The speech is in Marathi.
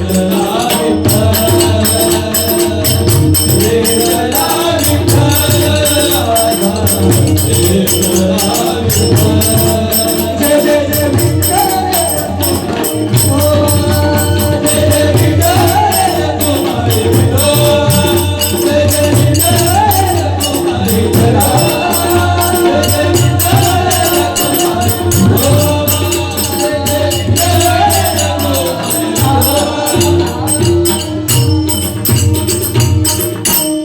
विठ्ठल